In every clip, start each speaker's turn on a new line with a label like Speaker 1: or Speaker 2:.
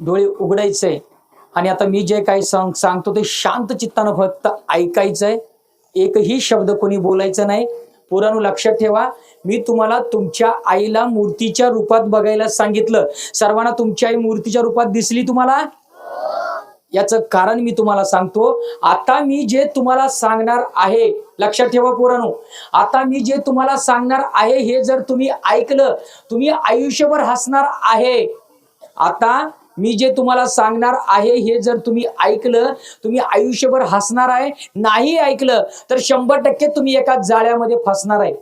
Speaker 1: डोळे उघडायचे. आणि आता मी जे काही सांग सांगतो ते शांत चित्तानं फक्त ऐकायचंय. एकही शब्द कोणी बोलायचं नाही. पोरांनो लक्षात ठेवा मी तुम्हाला तुमच्या आईला मूर्तीच्या रूपात बघायला सांगितलं. सर्वांना तुमची आई मूर्तीच्या रूपात दिसली तुम्हाला? याचं कारण मी तुम्हाला सांगतो. आता मी जे तुम्हाला सांगणार आहे लक्षात ठेवा पोरांनो. आता मी जे तुम्हाला सांगणार आहे हे जर तुम्ही ऐकलं तुम्ही आयुष्यभर हसणार आहे. आता मी जे तुम्हाला सांगणार आहे हे जर तुम्ही ऐकलं तुम्ही आयुष्यभर हसणार आहे नाही ऐकलं तर शंभर टक्के तुम्ही एका जाळ्यामध्ये फसणार आहे.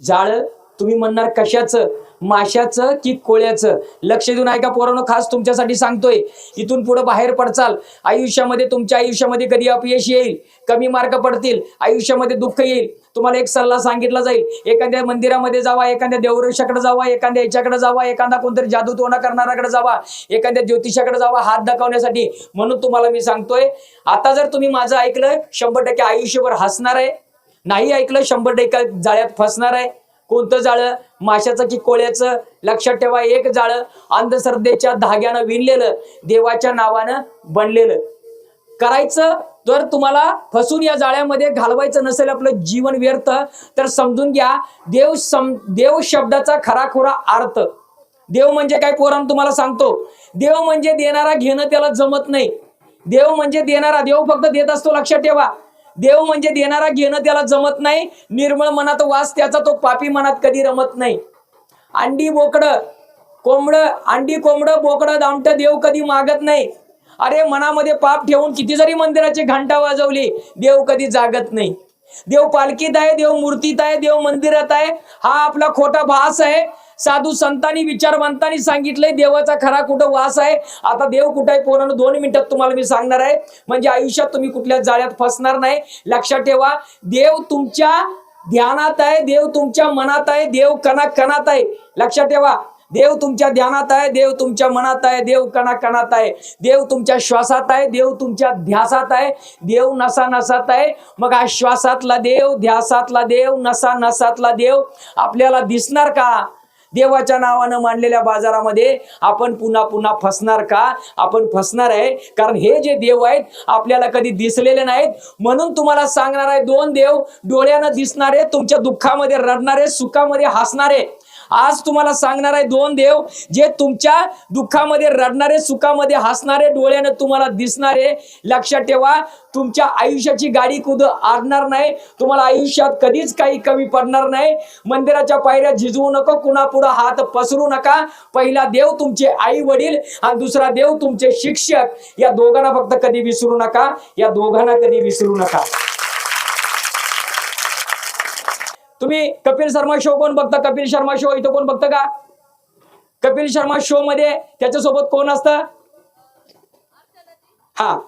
Speaker 1: जाळ तुम्ही म्हणणार कशाचं? माशाचं की कोळ्याचं? लक्ष देऊन ऐका पोरांनो खास तुमच्यासाठी सांगतोय. इथून पुढे बाहेर पडचाल. आयुष्यामध्ये तुमच्या आयुष्यामध्ये कधी अपयश येईल? कमी मार्क पडतील. आयुष्यामध्ये दुःख येईल. तुम्हाला एक सल्ला सांगितला जाईल. एखाद्या मंदिरामध्ये जावा एखाद्या देवऋषाकडे जावा एखाद्या याच्याकडे जावा एखादा कोणतरी जादू तोंडा करणाऱ्याकडे जावा एखाद्या ज्योतिषाकडे जावा हात दाखवण्यासाठी. म्हणून तुम्हाला मी सांगतोय आता जर तुम्ही माझं ऐकलं शंभर टक्के आयुष्यभर हसणार आहे. नाही ऐकलं शंभर टक्के जाळ्यात फसणार आहे. कोणतं जाळं? माशाचं की कोळ्याचं? लक्षात ठेवा एक जाळं अंधश्रद्धेच्या धाग्यानं विणलेलं देवाच्या नावानं बनलेलं. करायचं जर तुम्हाला फसून या जाळ्यामध्ये घालवायचं नसेल आपलं जीवन व्यर्थ तर समजून घ्या देव सम देव शब्दाचा खराखुरा अर्थ. देव म्हणजे काय पोरान तुम्हाला सांगतो. देव म्हणजे देणारा घेणं त्याला जमत नाही. देव म्हणजे देणारा देव फक्त देत असतो लक्षात ठेवा. देव म्हणजे देणारा घेणं त्याला जमत नाही. निर्मळ मनात वास त्याचा तो पापी मनात कधी रमत नाही. अंडी बोकड कोंबड अंडी कोंबड बोकडं दामटं देव कधी मागत नाही. अरे मनामध्ये पाप ठेवून किती जरी मंदिराची घंटा वाजवली देव कधी जागत नाही. देव पालखीत आहे देव मूर्तीत आहे देव मंदिरात आहे. हा आपला खोटा भास आहे. साधू संतांनी विचारवंतांनी सांगितलंय देवाचा खरा कुठं वास आहे? आता देव कुठं आहे पोरानं? दोन मिनिटात तुम्हाला मी सांगणार आहे. म्हणजे आयुष्यात तुम्ही कुठल्या जाळ्यात फसणार नाही. लक्षात ठेवा देव तुमच्या ध्यानात आहे देव तुमच्या मनात आहे देव कणा कणात आहे. लक्षात ठेवा देव तुमच्या ध्यानात आहे देव तुमच्या मनात आहे देव कणा कणात आहे. देव तुमच्या श्वासात आहे देव तुमच्या ध्यासात आहे. देव नसा नसात आहे. मग हा श्वासातला देव ध्यासातला देव नसा नसातला देव आपल्याला दिसणार का? देवाच्या नावानं मांडलेल्या बाजारामध्ये आपण पुन्हा पुन्हा फसणार का? आपण फसणार आहे. कारण हे जे देव आहेत आपल्याला कधी दिसलेले नाहीत. म्हणून तुम्हाला सांगणार आहे दोन देव डोळ्यानं दिसणारे तुमच्या दुःखामध्ये रडणारे सुखामध्ये हसणारे. आज तुम्हाला सांगणार आहे दोन देव जे तुमच्या दुःखामध्ये रडणारे सुखामध्ये हसणारे डोळ्याने तुम्हाला दिसणारे लक्षात ठेवा तुमच्या आयुष्याची गाडी कुद आडणार नाही. तुम्हाला आयुष्यात कधीच काही कमी पडणार नाही. मंदिराच्या पायऱ्या झिजवू नको कुणापुढं हात पसरू नका. पहिला देव तुमचे आई वडील आणि दुसरा देव तुमचे शिक्षक. या दोघांना फक्त कधी विसरू नका या दोघांना कधी विसरू नका. तुम्ही कपिल शर्मा शो कोण बघता? कपिल शर्मा शो इथं कोण बघतं का? कपिल शर्मा शो मध्ये त्याच्यासोबत कोण असतं? हा.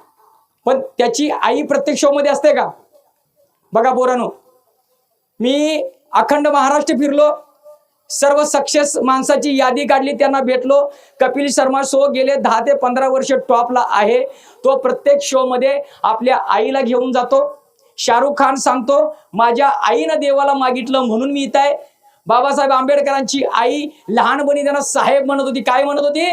Speaker 1: पण त्याची आई प्रत्येक शो मध्ये असते का? बघा बोरानो मी अखंड महाराष्ट्र फिरलो. सर्व सक्सेस माणसाची यादी काढली त्यांना भेटलो. कपिल शर्मा शो गेले दहा ते पंधरा वर्ष टॉपला आहे. तो प्रत्येक शो मध्ये आपल्या आईला घेऊन जातो. शाहरुख खान सांगतो माझ्या आईनं देवाला मागितलं म्हणून मी इथं आहे. बाबासाहेब आंबेडकरांची आई लहानपणी त्यांना साहेब म्हणत होती. काय म्हणत होती?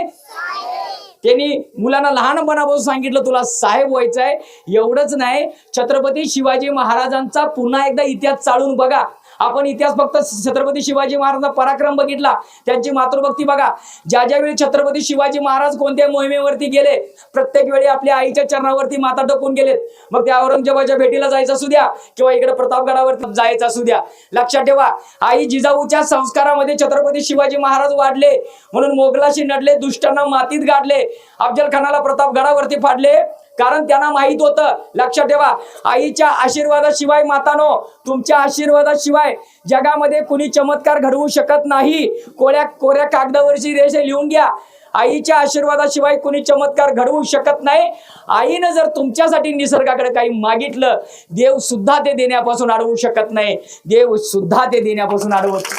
Speaker 1: त्यांनी मुलांना लहानपणापासून सांगितलं तुला साहेब व्हायचं आहे. एवढंच नाही छत्रपती शिवाजी महाराजांचा पुन्हा एकदा इतिहास चालून बघा. आपण इतिहास फक्त छत्रपती शिवाजी महाराजांचा पराक्रम बघितला. त्यांची मातृभक्ती बघा. ज्या ज्या वेळी छत्रपती शिवाजी महाराज कोणत्या मोहिमेवरती गेले प्रत्येक वेळी आपल्या आईच्या चरणावरती माता टोकून गेलेत. मग त्या औरंगजेबाच्या भेटीला जायचं असू द्या किंवा इकडे प्रतापगडावरती जायचं असू द्या. लक्षात ठेवा आई जिजाऊच्या संस्कारामध्ये छत्रपती शिवाजी महाराज वाढले. म्हणून मोगलाशी नडले दुष्टांना मातीत गाडले. अफजल खानाला प्रतापगडावरती फाडले. कारण त्यांना माहीत होतं. लक्षात ठेवा आईच्या आशीर्वादाशिवाय मातानो तुमच्या आशीर्वादाशिवाय जगामध्ये कुणी चमत्कार घडवू शकत नाही. कोऱ्या कोऱ्या कागदावरची रेष लिहून घ्या. आईच्या आशीर्वादाशिवाय कुणी चमत्कार घडवू शकत नाही. आईनं जर तुमच्यासाठी निसर्गाकडे काही मागितलं देव सुद्धा ते देण्यापासून अडवू शकत नाही. देव सुद्धा ते देण्यापासून अडवत